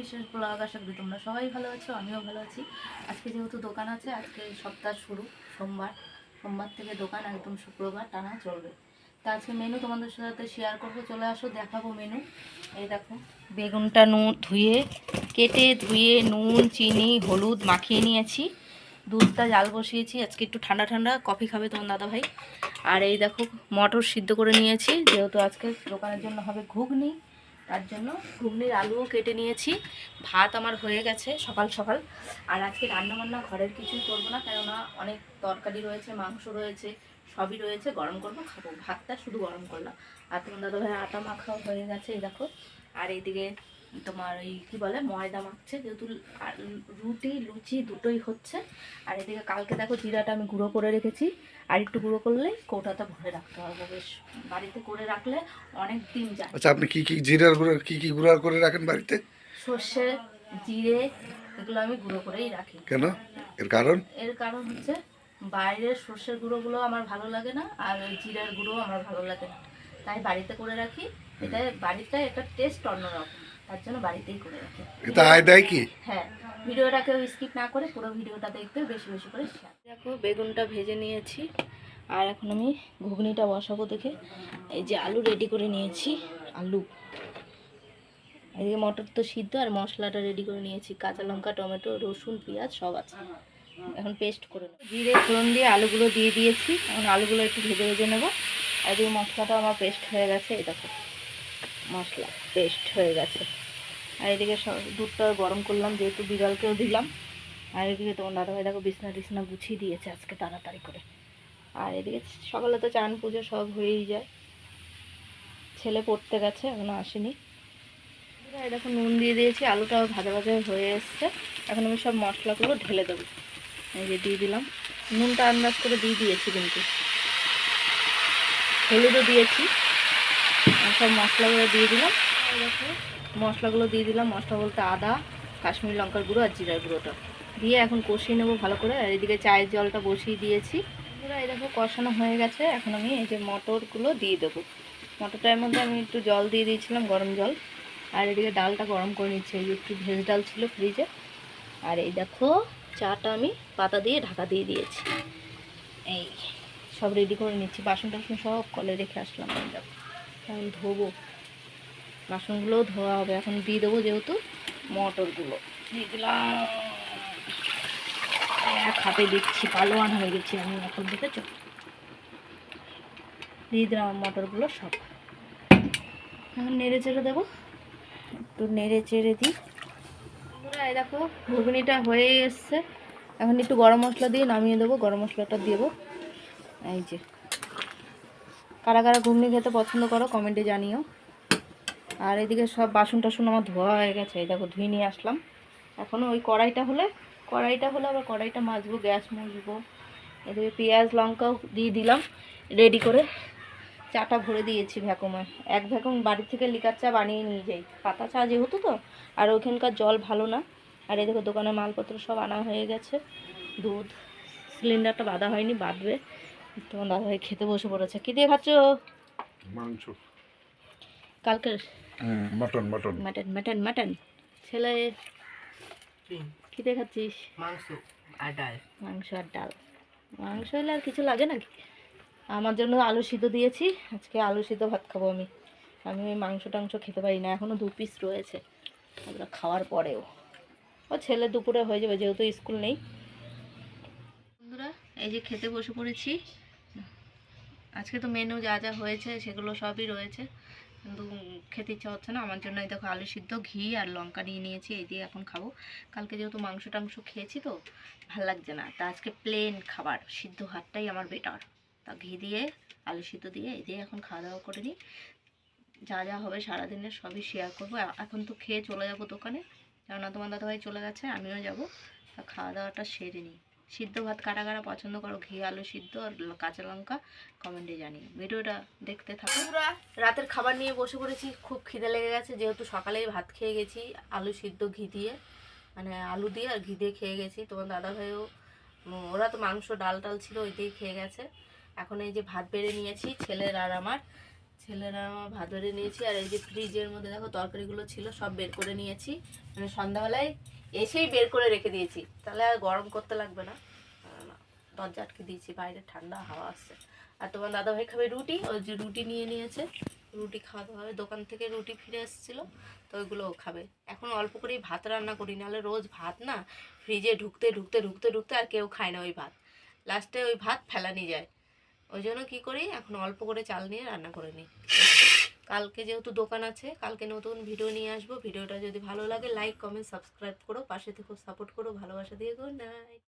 বিশেষ ব্লগ, আশা করি তোমরা সবাই ভালো আছো, আমিও ভালো আছি। আজকে যেহেতু দোকান আছে, আজকে সপ্তাহ শুরু, সোমবার। সোমবার থেকে দোকান একদম শুক্রবার, টানা চলবে। তা আজকে মেনু তোমাদের সাথে শেয়ার করব, চলে আসো, দেখাবো মেনু এই দেখো, বেগুনটা নুন ধুয়ে, কেটে, ধুয়ে, নুন, চিনি, হলুদ মাখিয়ে নিয়েছি। দুধটা জাল বসিয়েছি, আজকে একটু ঠান্ডা ঠান্ডা কফি খাবে তোমার দাদা ভাই। আর এই দেখো, মটর সিদ্ধ করে নিয়েছি, যেহেতু আজকে দোকানের জন্য হবে ঘুগনি। তার জন্য ঘুগনির আলুও কেটে নিয়েছি। ভাত আমার হয়ে গেছে সকাল সকাল। আর আজকে রান্না বান্না ঘরের কিছুই করব না, কেননা অনেক তরকারি রয়েছে, মাংস রয়েছে, সবই রয়েছে, গরম করব, খাব। ভাতটা শুধু গরম করলাম। আর তোমার দাদা ভাই আটা মাখাও হয়ে গেছে, এই দেখো। আর এইদিকে তোমার ওই কি বলে ময়দা মাখছে যেহেতু রুটি লুচি দুটোই হচ্ছে। আর এদিকে কালকে দেখো জিরাটা আমি গুঁড়ো করে রেখেছি। আর একটু গুঁড়ো করলেই কৌটাটা ভরে রাখতে হবে। বেশ বাড়িতে করে রাখলে অনেক দিন যায়। আচ্ছা আপনি কি কি জিরার গুঁড়ো কি কি গুঁড়া করে রাখেন বাড়িতে? সর্ষে জিরে এগুলো আমি গুঁড়ো করেই রাখি। কেন? এর কারণ? এর কারণ হচ্ছে বাইরের সর্ষের গুঁড়োগুলো আমার ভালো লাগে না আর ওই জিরার গুঁড়ো আমার ভালো লাগে না। তাই বাড়িতে করে রাখি। এটা বাড়িতে একটা টেস্ট অন্যরকম। তার জন্য বাড়িতেই করে রাখি। এটা আয় দেয় কি? হ্যাঁ ভিডিওটা কেউ স্কিপ না করে পুরো ভিডিওটা দেখতে বেশি বেশি করে share। দেখো বেগুনটা ভেজে নিয়েছি আর এখন আমি ঘুগনিটা বসাবো দেখে। এই যে আলু রেডি করে নিয়েছি আলু। এদিকে মটর তো সিদ্ধ আর মশলাটা রেডি করে নিয়েছি। কাঁচা লঙ্কা টমেটো রসুন পেঁয়াজ সব আছে। এখন পেস্ট করে নেব। জিরে ফোড়ন দিয়ে আলুগুলো দিয়ে দিয়েছি। এখন আলুগুলো একটু ভেজে ভেজে নেব। এদিকে মশলাটা আমার পেস্ট হয়ে গেছে এই দেখো। মশলা পেস্ট হয়ে গেছে। আর এদিকে দুধটা গরম করলাম, যেহেতু বিড়ালকেও দিলাম। আর এদিকে তোমার দাদাভাই দেখো বিছনা টিছনা গুছিয়ে দিয়েছে আজকে তাড়াতাড়ি করে। আর এদিকে সকালে তো চান পুজো সব হয়েই যায়। ছেলে পড়তে গেছে, এখনও আসেনি। দেখো নুন দিয়ে দিয়েছি, আলুটাও ভাজা ভাজা হয়ে এসছে। এখন আমি সব মশলাগুলো ঢেলে দেবো। এই যে দিয়ে দিলাম। নুনটা আন্দাজ করে দিয়ে দিয়েছি কিন্তু। হলুদও দিয়েছি। সব মশলাগুলো দিয়ে দিলাম। মশলাগুলো দিয়ে দিলাম। মশলা বলতে আদা, কাশ্মীর লঙ্কার গুঁড়ো আর জিরার গুঁড়োটা। দিয়ে এখন কষিয়ে নেব ভালো করে। আর এদিকে চায়ের জলটা বসিয়ে দিয়েছি। এই দেখো কষানো হয়ে গেছে। এখন আমি এই যে মটরগুলো দিয়ে দেবো। মটরটার মধ্যে আমি একটু জল দিয়ে দিয়েছিলাম, গরম জল। আর এদিকে ডালটা গরম করে নিচ্ছি। এই একটু ভেজ ডাল ছিল ফ্রিজে। আর এই দেখো চাটা আমি পাতা দিয়ে ঢাকা দিয়ে দিয়েছি। এই সব রেডি করে নিচ্ছি। বাসন টাসন সব কলে রেখে আসলাম। এই দেখো এখন ধোবো। বাসনগুলোও ধোয়া হবে। এখন দিয়ে দেবো যেহেতু মটরগুলো। দিয়ে এক হাতে দিচ্ছি পালোয়ান হয়ে গেছি আমি এখন দেখেছ? দিয়ে দিলাম মটরগুলো সব। এখন নেড়ে চেড়ে দেবো। একটু নেড়ে চেড়ে দিই। এই দেখো, ঘুগনিটা হয়ে এসছে। এখন একটু গরম মশলা দিয়ে নামিয়ে দেবো। গরম মশলাটা দেবো। এই যে। কারা কারা ঘুগনি খেতে পছন্দ করো কমেন্টে জানিও। আর এদিকে সব বাসন টাসন আমার ধোয়া হয়ে গেছে দেখো ধুয়ে নিয়ে আসলাম। এখনও ওই কড়াইটা হলে কড়াইটা হলে আবার কড়াইটা মাজবো, গ্যাস মুছবো। এদিকে পেঁয়াজ, লঙ্কাও দিয়ে দিলাম রেডি করে। চাটা ভরে দিয়েছি ভ্যাকুমে। এক ভ্যাকুম বাড়ি থেকে লিকার চা বানিয়ে নিয়ে যাই। পাতা চা যেহেতু তো, আর ওখানকার জল ভালো না। আর এই দেখো দোকানের মালপত্র সব আনা হয়ে গেছে। দুধ সিলিন্ডারটা বাঁধা হয়নি, বাঁধবে। তোমার দাদাভাই খেতে বসে পড়েছে। কী দিয়ে খাচ্ছ? মাংস। কালকের? Mutton mutton. Mutton mutton mutton. ছেলে কী? দিয়ে খাচ্ছিস? মাংস আর ডাল। মাংস আর ডাল। মাংস হলে আর কিছু লাগে নাকি? আমার জন্য আলু সিদ্ধ দিয়েছি। আজকে আলু সিদ্ধ ভাত খাব আমি। আমি ওই মাংস টাংস খেতে পারি না। এখনও দু পিস রয়েছে। ওগুলো খাওয়ার পরেও। ও ছেলে দুপুরে হয়ে যাবে যেহেতু স্কুল নেই। বন্ধুরা এই যে খেতে বসে পড়েছি। আজকে তো মেনু যা যা হয়েছে সেগুলো সবই রয়েছে। কিন্তু খেতে ইচ্ছা হচ্ছে না, আমার জন্য দেখো আলু সিদ্ধ, ঘি আর লঙ্কা নিয়ে নিয়েছি, এই দিয়ে এখন খাব। কালকে যেহেতু মাংস টাংস খেয়েছি তো, ভালো লাগছে না। তা আজকে প্লেন খাবার, সিদ্ধ ভাতটাই আমার বেটার তা ঘি দিয়ে, আলু সিদ্ধ দিয়ে, এই দিয়ে এখন খাওয়া দাওয়া করে নিই। যা যা হবে সারাদিনের সবই শেয়ার করব। এখন তো খেয়ে চলে যাব দোকানে। কেননা তোমার দাদাভাই চলে গেছে, আমিও যাব। তা খাওয়া দাওয়াটা সেরে নিই। সিদ্ধ ভাত কারা কারা পছন্দ করো ঘি আলু সিদ্ধ আর কাঁচা লঙ্কা কমেন্টে জানিয়ে ভিডিওটা দেখতে থাকো। রাতের খাবার নিয়ে বসে পড়েছি, খুব খিদে লেগে গেছে, যেহেতু সকালেই ভাত খেয়ে গেছি, আলু সিদ্ধ, ঘি দিয়ে মানে আলু দিয়ে আর ঘি দিয়ে খেয়ে গেছি। তোমার দাদা ভাইও ওরা তো মাংস ডাল টাল ছিল ওই দিয়েই খেয়ে গেছে। এখন এই যে ভাত বেড়ে নিয়েছি, ছেলের আর আমার। ছেলেরা আমার ভাত ধরে নিয়েছি, আর এই যে ফ্রিজের মধ্যে দেখো তরকারিগুলো ছিল, সব বের করে নিয়েছি। মানে সন্ধ্যাবেলায় এসেই বের করে রেখে দিয়েছি। তাহলে আর গরম করতে লাগবে না। দরজা আটকে দিয়েছি, বাইরে ঠান্ডা হাওয়া আসছে। আর তোমার দাদা ভাই খাবে রুটি ওই যে রুটি নিয়ে নিয়েছে, রুটি খাওয়াতে হবে। দোকান থেকে রুটি ফিরে এসেছিল, তো ওইগুলো ও খাবে। এখন অল্প করেই ভাত রান্না করি, নাহলে রোজ ভাত না ফ্রিজে ঢুকতে ঢুকতে ঢুকতে ঢুকতে আর কেউ খায় না ওই ভাত। লাস্টে ওই ভাত ফেলানি যায়। ওই জন্য কী করি, এখন অল্প করে চাল নিয়ে রান্না করে নিই। কালকে যেহেতু দোকান আছে, কালকে নতুন ভিডিও নিয়ে আসব। ভিডিওটা যদি ভালো লাগে লাইক কমেন্ট সাবস্ক্রাইব করো, পাশে থেকে সাপোর্ট করো, ভালোবাসা দিয়ে গুড নাইট